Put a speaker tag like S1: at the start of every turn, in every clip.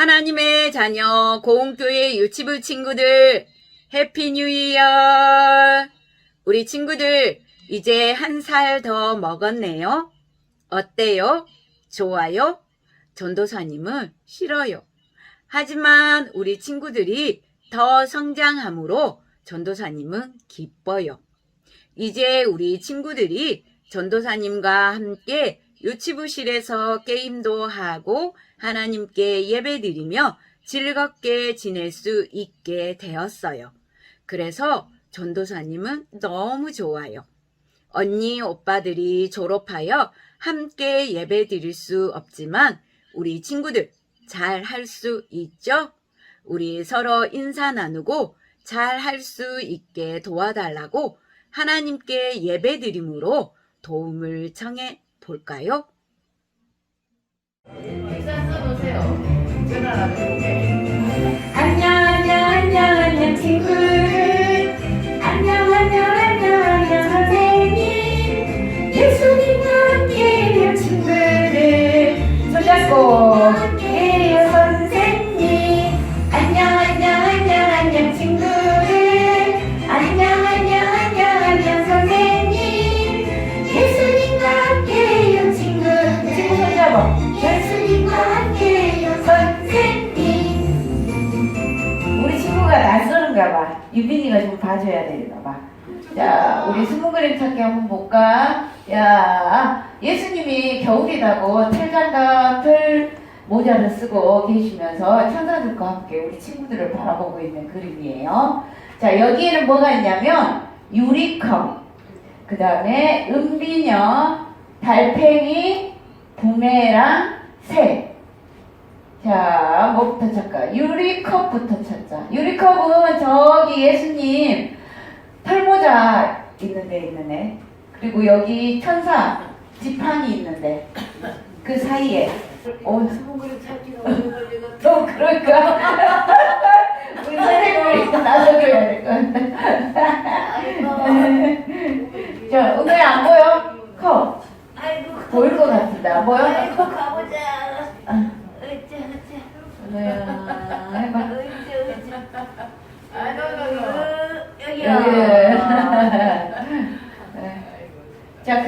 S1: 하나님의 자녀 고흥교회 유치부 친구들 해피 뉴 이어 우리 친구들 이제 한 살 더 먹었네요. 어때요? 좋아요? 전도사님은 싫어요. 하지만 우리 친구들이 더 성장함으로 전도사님은 기뻐요. 이제 우리 친구들이 전도사님과 함께 유치부실에서 게임도 하고 하나님께 예배드리며 즐겁게 지낼 수 있게 되었어요. 그래서 전도사님은 너무 좋아요. 언니, 오빠들이 졸업하여 함께 예배 드릴 수 없지만 우리 친구들 잘 할 수 있죠? 우리 서로 인사 나누고 잘 할 수 있게 도와달라고 하나님께 예배 드림으로 도움을 청해 볼까요?
S2: 안녕 안녕 안녕 안녕 친구 낯설은가 봐. 유빈이가 좀 봐줘야 되나 봐. 자, 우리 스무 그림 찾기 한번 볼까? 야, 예수님이 겨울이라고 털장갑, 털 모자를 쓰고 계시면서 천사들과 함께 우리 친구들을 바라보고 있는 그림이에요. 자, 여기에는 뭐가 있냐면 유리컵, 그 다음에 은비녀, 달팽이, 부메랑, 새. 자, 뭐부터 찾까? 유리컵부터 찾자. 유리컵은 저기 예수님 털모자 있는데 있는데. 그리고 여기 천사 지팡이 있는데 그 사이에 어,
S3: 수분그림 찾기가 걸리거든.
S2: 또 그럴까? 우리 선생님이 나도 그래야 될것 같아.
S3: 아이고.
S2: 자, 오늘 안 보여? 컵. 보일 것안 보여?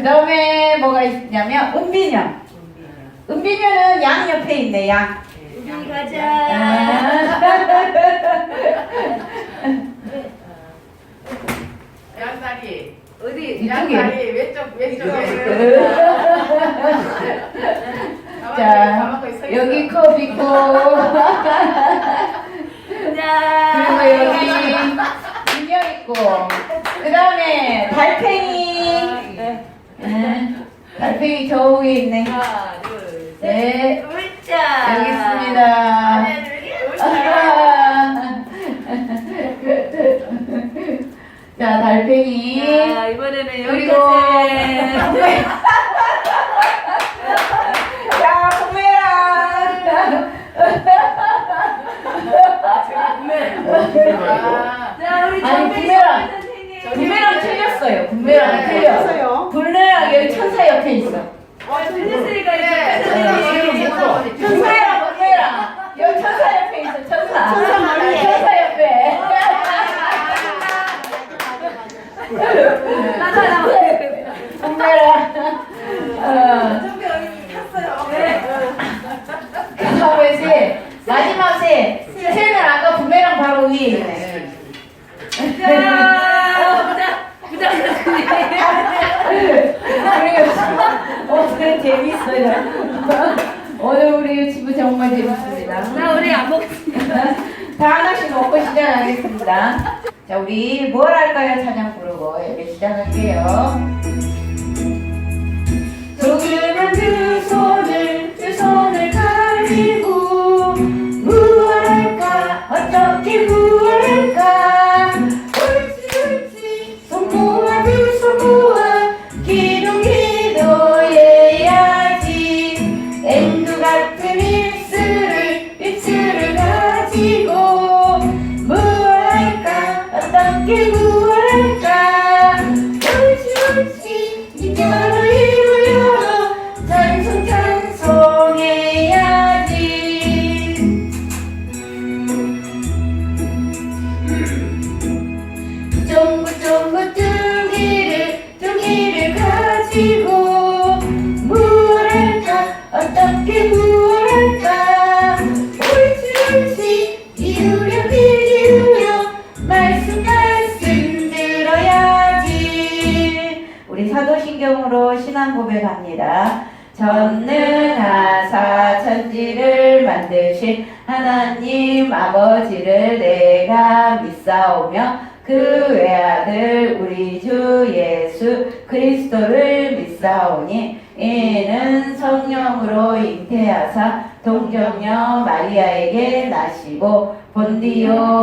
S2: 그 다음에 뭐가 있냐면, 은비녀. 은비녀는 양 옆에 있네, 양.
S3: 우리 가자.
S4: 양다리.
S3: 어디?
S2: 이쪽에.
S4: 양다리 왼쪽 왼쪽에.
S2: 자, 여기 컵 있고,
S3: 자.
S2: 그리고 여기 인형 있고, 그 다음에 달팽이. 달팽이 저 위에 있네.
S3: 하나, 둘, 셋.
S2: 네,
S3: 울자.
S2: 여기 있습니다.
S3: 하나, 둘,
S2: 자, 달팽이.
S3: 자, 이번에는 여기
S2: 그리고
S3: 가세.
S2: 야, 부메랑.
S4: 아,
S3: 자, 우리
S2: 아니,
S3: 정민
S2: 부메랑.
S3: 선생님.
S2: 부메랑 틀렸어요. 부메랑. 부메랑 여기 천사 옆에 있어.
S3: 어, 틀렸으니까
S4: 네. 네.
S2: 부메랑, 부메랑. 여기 천사 옆에 있어. 천사. 천사 머리에. 천사 옆에. 다음에. 마지막 새. 새는 아까 부메랑 바로 위에 있네.
S3: 자, 부자, 부자 선생님.
S2: 우리 오늘 재밌어요. 오늘 우리 유치부 정말 재밌습니다.
S3: 자, 우리 안 먹겠습니다.
S2: 다 하나씩 먹고 시작하겠습니다. 자, 우리 뭘 할까요? 찬양 부르고 예배 시작할게요. 조그만 두 손을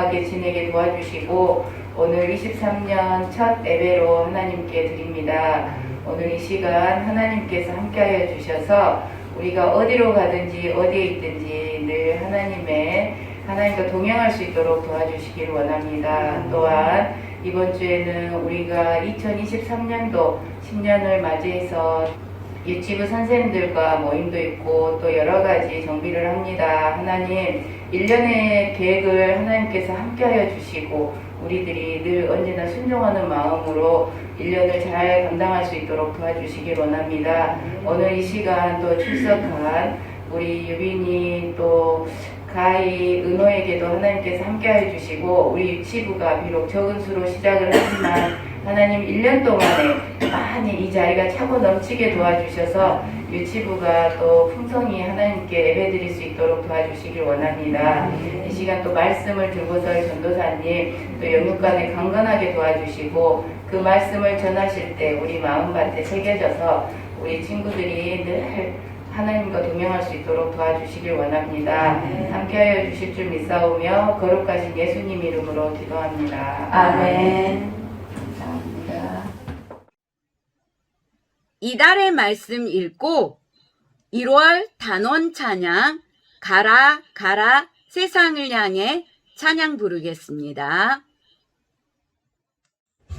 S4: 건강하게 지내게 도와주시고 오늘 23년 첫 예배로 하나님께 드립니다. 오늘 이 시간 하나님께서 함께하여 주셔서 우리가 어디로 가든지 어디에 있든지 늘 하나님의 하나님과 동행할 수 있도록 도와주시기를 원합니다. 또한 이번 주에는 우리가 2023년도 신년을 맞이해서 유치부 선생님들과 모임도 있고 또 여러 가지 정비를 합니다. 하나님, 1년의 계획을 하나님께서 함께하여 주시고 우리들이 늘 언제나 순종하는 마음으로 1년을 잘 감당할 수 있도록 도와주시길 원합니다. 오늘 이 시간 또 출석한 우리 유빈이 또 가희 은호에게도 하나님께서 함께하여 주시고 우리 유치부가 비록 적은 수로 시작을 하지만 하나님 1년 동안에 많이 이 자리가 차고 넘치게 도와주셔서 유치부가 또 풍성히 하나님께 예배드릴 수 있도록 도와주시길 원합니다. 이 시간 또 말씀을 들고서 전도사님 또 영육간에 강건하게 도와주시고 그 말씀을 전하실 때 우리 마음밭에 새겨져서 우리 친구들이 늘 하나님과 동행할 수 있도록 도와주시길 원합니다. 함께하여 주실 줄 믿사오며 거룩하신 예수님 이름으로 기도합니다.
S2: 아멘. 감사합니다.
S1: 이달의 말씀 읽고 1월 단원 찬양 가라 가라 세상을 향해 찬양 부르겠습니다.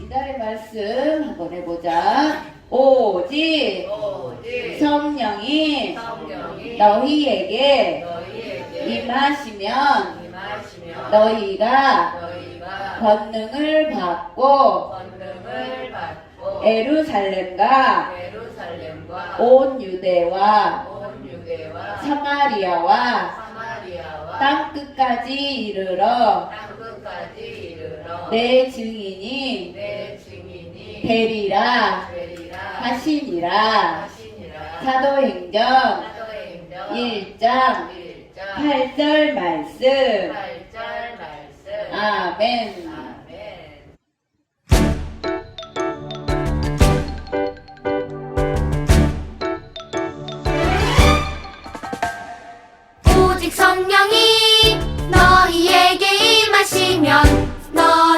S2: 이달의 말씀 한번 해보자. 오직
S4: 오직
S2: 성령이
S4: 성령이
S2: 너희에게
S4: 너희에게
S2: 임하시면
S4: 임하시면
S2: 너희가
S4: 너희가
S2: 권능을 받고
S4: 권능을 받고
S2: 에루살렘과
S4: 예루살렘과
S2: 온 유대와
S4: 온 유대와
S2: 사마리아와
S4: 사마리아와
S2: 땅 끝까지 이르러
S4: 땅끝까지 이르러
S2: 내 증인이
S4: 내 증인이
S2: 되리라.
S4: 되리라.
S2: 하시니라.
S4: 하시니라.
S2: 사도행전
S4: 사도행전
S2: 1장
S4: 1장
S2: 8절 말씀.
S4: 8절 말씀.
S2: 아멘
S4: 아멘
S5: 성령이 너희에게 임하시면 너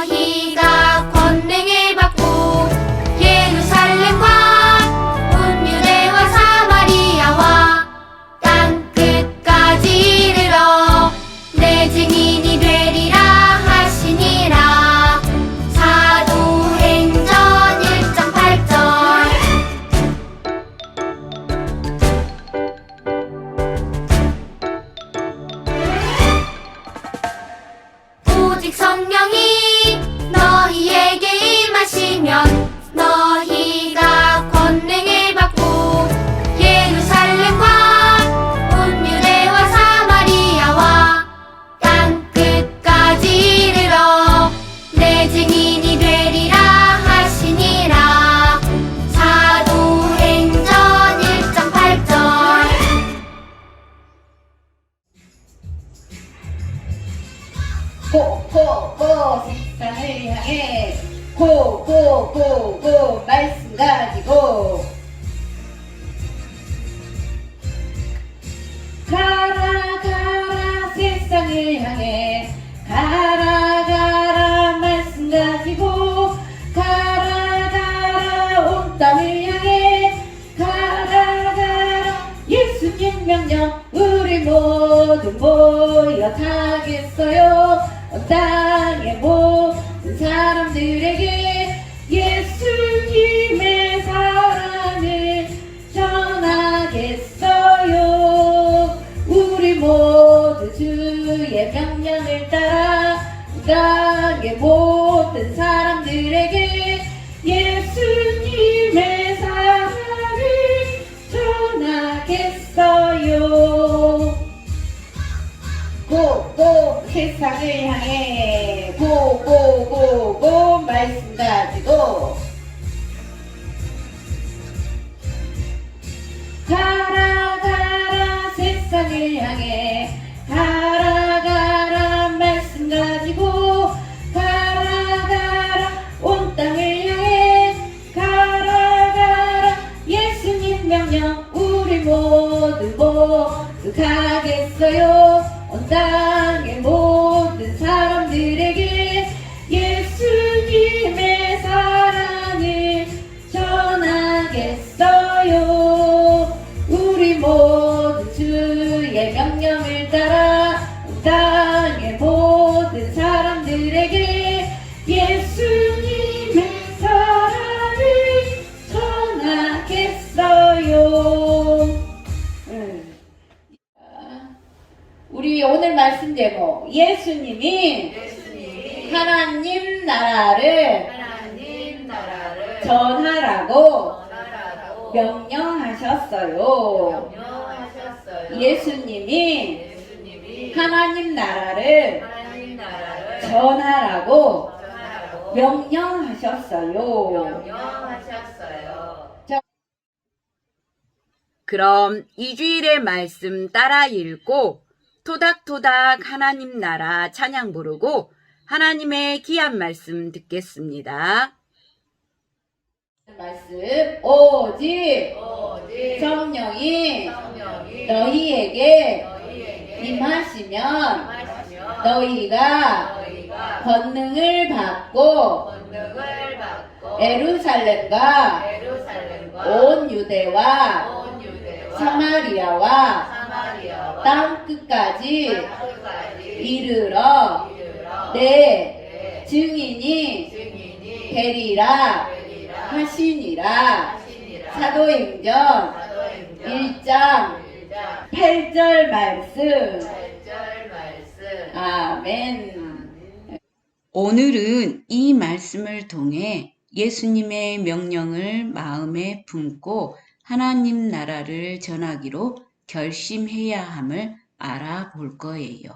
S2: 고고고 세상을 향해 고고고고 말씀 가지고. 가라 가라 세상을 향해. 가라 가라 말씀 가지고. 가라 가라 온 땅을 향해. 가라 가라 예수님 명령 우리 모두 모여 타겠어요. 온 땅의 모든 사람들에게 예수님의 사랑을 전하겠어요. 우리 모두 주의 명령을 따라 온 땅의 모든 사람들에게 고고 세상을 향해 제목 예수님이 하나님 나라를
S4: 하나님 나라를
S2: 전하라고
S4: 전하라고
S2: 명령하셨어요.
S4: 명령하셨어요.
S2: 예수님이
S4: 예수님이
S2: 하나님 나라를
S4: 하나님 나라를
S2: 전하라고
S4: 전하라고
S2: 명령하셨어요.
S4: 명령하셨어요.
S1: 그럼 이 주일의 말씀 따라 읽고 토닥토닥 하나님 나라 찬양 부르고 하나님의 귀한 말씀 듣겠습니다.
S2: 말씀 오직
S4: 오직
S2: 성령이
S4: 성령이
S2: 너희에게
S4: 너희에게
S2: 임하시면
S4: 임하시면
S2: 너희가
S4: 너희가
S2: 권능을 받고
S4: 권능을 받고
S2: 에루살렘과
S4: 예루살렘과
S2: 온 유대와
S4: 온 유대와
S2: 사마리아와
S4: 사마리아와
S2: 땅 끝까지 이르러
S4: 내내
S2: 증인이 되리라
S4: 하시니라.
S2: 사도행전
S4: 사도행전
S2: 1장
S4: 1장
S2: 8절 말씀
S4: 8절 말씀
S2: 아멘
S1: 오늘은 이 말씀을 통해 예수님의 명령을 마음에 품고 하나님 나라를 전하기로 결심해야 함을 알아볼 거예요.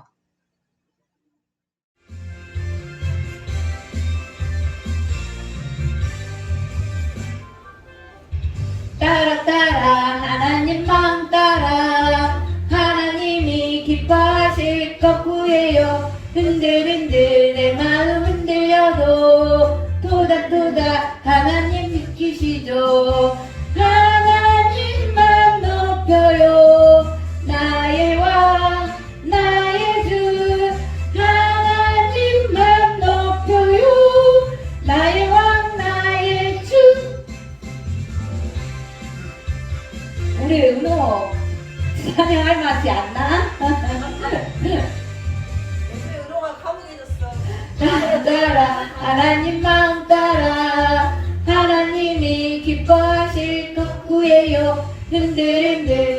S2: 따라 따라 하나님 마음 따라. 하나님이 기뻐하실 것 구해요. 흔들흔들 내 마음 흔들려도 토닥토닥 하나님 지키시죠 찬양할 맛이 안 나? 따라 따라 하나님 마음 따라 하나님이 기뻐하실 것 구해요. 흔들흔들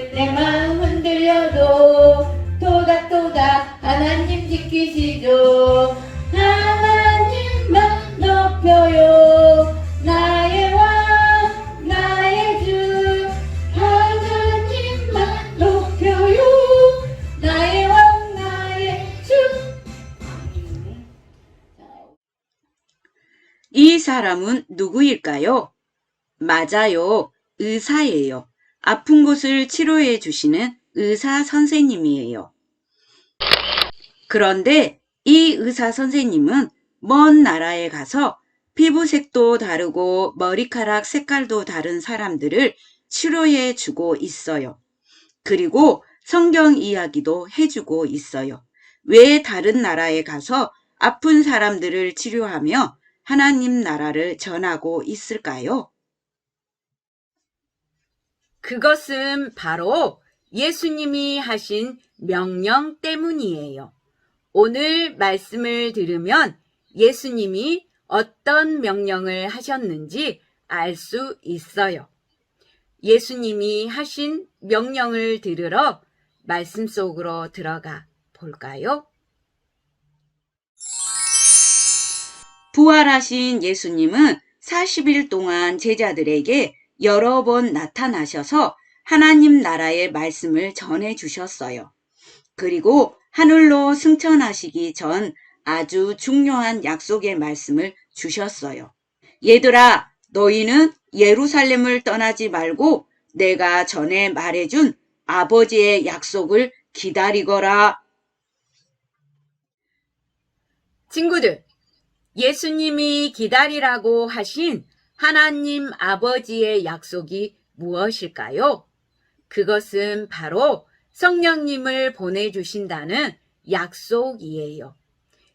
S1: 누구일까요? 맞아요. 의사예요. 아픈 곳을 치료해 주시는 의사 선생님이에요. 그런데 이 의사 선생님은 먼 나라에 가서 피부색도 다르고 머리카락 색깔도 다른 사람들을 치료해 주고 있어요. 그리고 성경 이야기도 해주고 있어요. 왜 다른 나라에 가서 아픈 사람들을 치료하며 하나님 나라를 전하고 있을까요? 그것은 바로 예수님이 하신 명령 때문이에요. 오늘 말씀을 들으면 예수님이 어떤 명령을 하셨는지 알 수 있어요. 예수님이 하신 명령을 들으러 말씀 속으로 들어가 볼까요? 부활하신 예수님은 40일 동안 제자들에게 여러 번 나타나셔서 하나님 나라의 말씀을 전해 주셨어요. 그리고 하늘로 승천하시기 전 아주 중요한 약속의 말씀을 주셨어요. 얘들아, 너희는 예루살렘을 떠나지 말고 내가 전에 말해준 아버지의 약속을 기다리거라. 친구들, 예수님이 기다리라고 하신 하나님 아버지의 약속이 무엇일까요? 그것은 바로 성령님을 보내주신다는 약속이에요.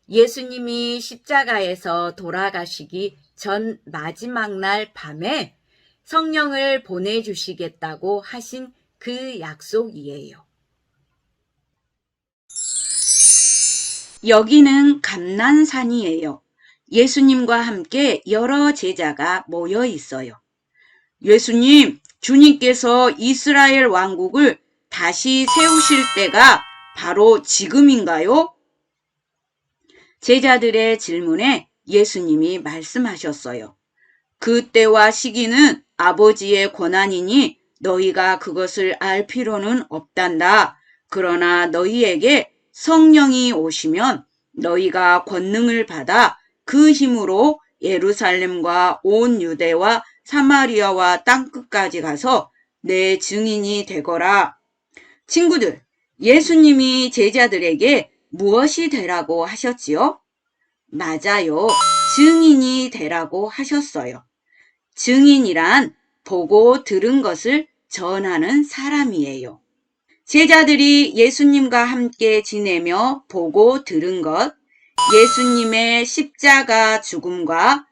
S1: 예수님이 십자가에서 돌아가시기 전 마지막 날 밤에 성령을 보내주시겠다고 하신 그 약속이에요. 여기는 감난산이에요. 예수님과 함께 여러 제자가 모여 있어요. 예수님, 주님께서 이스라엘 왕국을 다시 세우실 때가 바로 지금인가요? 제자들의 질문에 예수님이 말씀하셨어요. 그 때와 시기는 아버지의 권한이니 너희가 그것을 알 필요는 없단다. 그러나 너희에게 성령이 오시면 너희가 권능을 받아 그 힘으로 예루살렘과 온 유대와 사마리아와 땅끝까지 가서 내 증인이 되거라. 친구들, 예수님이 제자들에게 무엇이 되라고 하셨지요? 맞아요. 증인이 되라고 하셨어요. 증인이란 보고 들은 것을 전하는 사람이에요. 제자들이 예수님과 함께 지내며 보고 들은 것, 예수님의 십자가 죽음과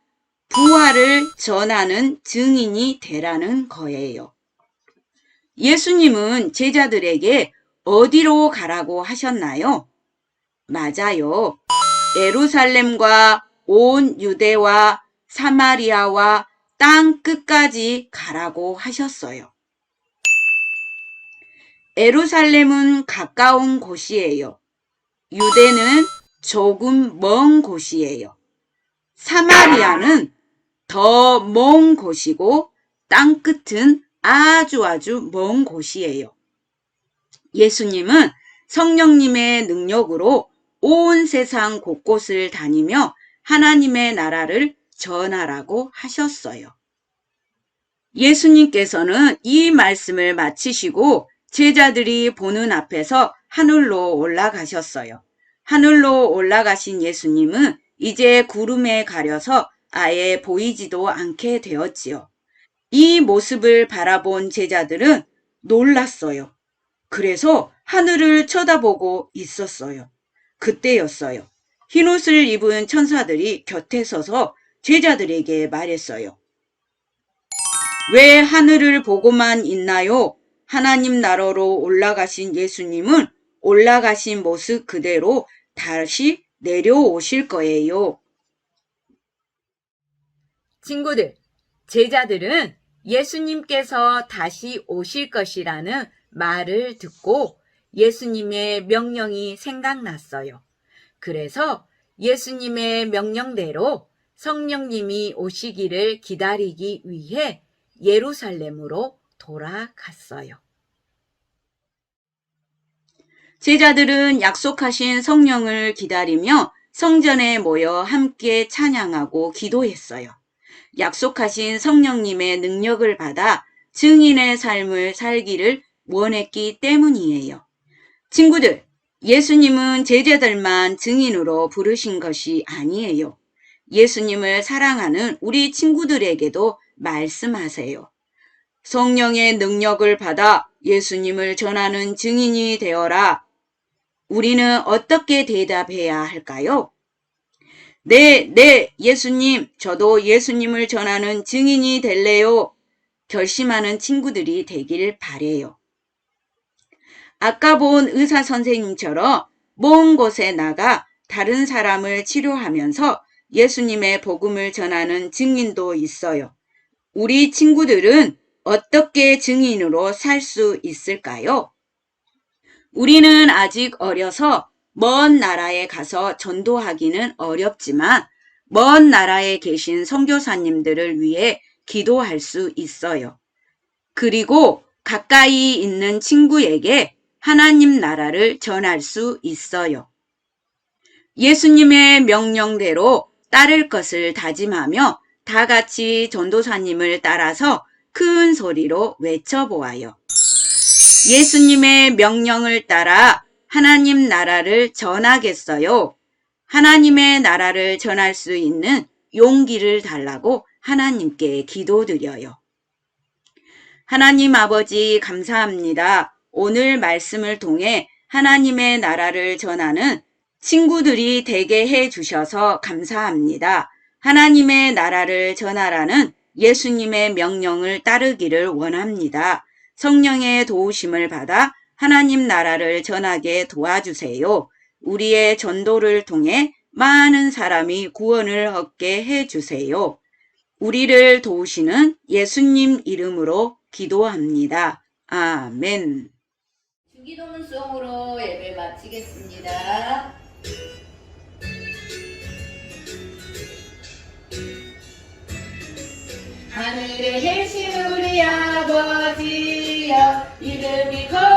S1: 부활을 전하는 증인이 되라는 거예요. 예수님은 제자들에게 어디로 가라고 하셨나요? 맞아요. 예루살렘과 온 유대와 사마리아와 땅 끝까지 가라고 하셨어요. 예루살렘은 가까운 곳이에요. 유대는 조금 먼 곳이에요. 사마리아는 더 먼 곳이고 땅 끝은 아주 아주 먼 곳이에요. 예수님은 성령님의 능력으로 온 세상 곳곳을 다니며 하나님의 나라를 전하라고 하셨어요. 예수님께서는 이 말씀을 마치시고 제자들이 보는 앞에서 하늘로 올라가셨어요. 하늘로 올라가신 예수님은 이제 구름에 가려서 아예 보이지도 않게 되었지요. 이 모습을 바라본 제자들은 놀랐어요. 그래서 하늘을 쳐다보고 있었어요. 그때였어요. 흰옷을 입은 천사들이 곁에 서서 제자들에게 말했어요. 왜 하늘을 보고만 있나요? 하나님 나라로 올라가신 예수님은 올라가신 모습 그대로 다시 내려오실 거예요. 친구들, 제자들은 예수님께서 다시 오실 것이라는 말을 듣고 예수님의 명령이 생각났어요. 그래서 예수님의 명령대로 성령님이 오시기를 기다리기 위해 예루살렘으로 돌아갔어요. 제자들은 약속하신 성령을 기다리며 성전에 모여 함께 찬양하고 기도했어요. 약속하신 성령님의 능력을 받아 증인의 삶을 살기를 원했기 때문이에요. 친구들, 예수님은 제자들만 증인으로 부르신 것이 아니에요. 예수님을 사랑하는 우리 친구들에게도 말씀하세요. 성령의 능력을 받아 예수님을 전하는 증인이 되어라. 우리는 어떻게 대답해야 할까요? 네, 네, 예수님, 저도 예수님을 전하는 증인이 될래요. 결심하는 친구들이 되길 바래요. 아까 본 의사 선생님처럼 먼 곳에 나가 다른 사람을 치료하면서 예수님의 복음을 전하는 증인도 있어요. 우리 친구들은 어떻게 증인으로 살 수 있을까요? 우리는 아직 어려서 먼 나라에 가서 전도하기는 어렵지만 먼 나라에 계신 선교사님들을 위해 기도할 수 있어요. 그리고 가까이 있는 친구에게 하나님 나라를 전할 수 있어요. 예수님의 명령대로 따를 것을 다짐하며 다 같이 전도사님을 따라서 큰 소리로 외쳐보아요. 예수님의 명령을 따라 하나님 나라를 전하겠어요. 하나님의 나라를 전할 수 있는 용기를 달라고 하나님께 기도드려요. 하나님 아버지 감사합니다. 오늘 말씀을 통해 하나님의 나라를 전하는 친구들이 되게 해 주셔서 감사합니다. 하나님의 나라를 전하라는 예수님의 명령을 따르기를 원합니다. 성령의 도우심을 받아 하나님 나라를 전하게 도와주세요. 우리의 전도를 통해 많은 사람이 구원을 얻게 해 주세요. 우리를 도우시는 예수님 이름으로 기도합니다. 아멘.
S2: 주기도문 송으로 예배 마치겠습니다. 하늘에 계신 우리 아버지여 이름이 거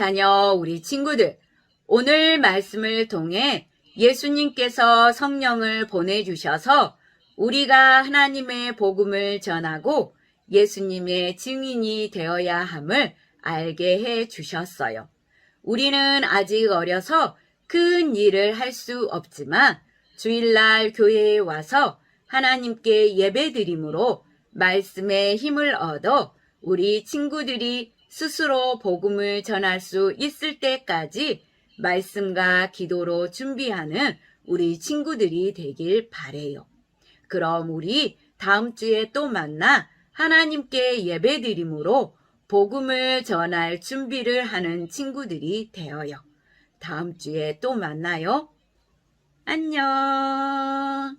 S1: 자녀 우리 친구들, 오늘 말씀을 통해 예수님께서 성령을 보내주셔서 우리가 하나님의 복음을 전하고 예수님의 증인이 되어야 함을 알게 해 주셨어요. 우리는 아직 어려서 큰 일을 할 수 없지만 주일날 교회에 와서 하나님께 예배드림으로 말씀의 힘을 얻어 우리 친구들이 스스로 복음을 전할 수 있을 때까지 말씀과 기도로 준비하는 우리 친구들이 되길 바래요. 그럼 우리 다음 주에 또 만나 하나님께 예배드림으로 복음을 전할 준비를 하는 친구들이 되어요. 다음 주에 또 만나요. 안녕.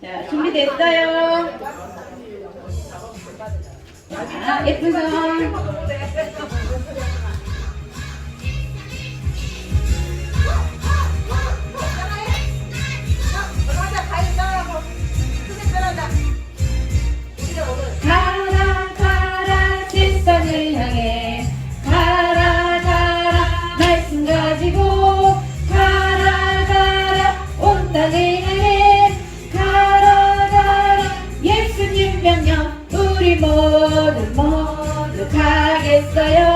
S2: 자, 준비됐어요? 손. 가라 가라 세상을 향해 가라 가라 말씀 가지고 가라 가라 온 땅을 향해 가라 가라 예수님 명령 우리 모두 가겠어요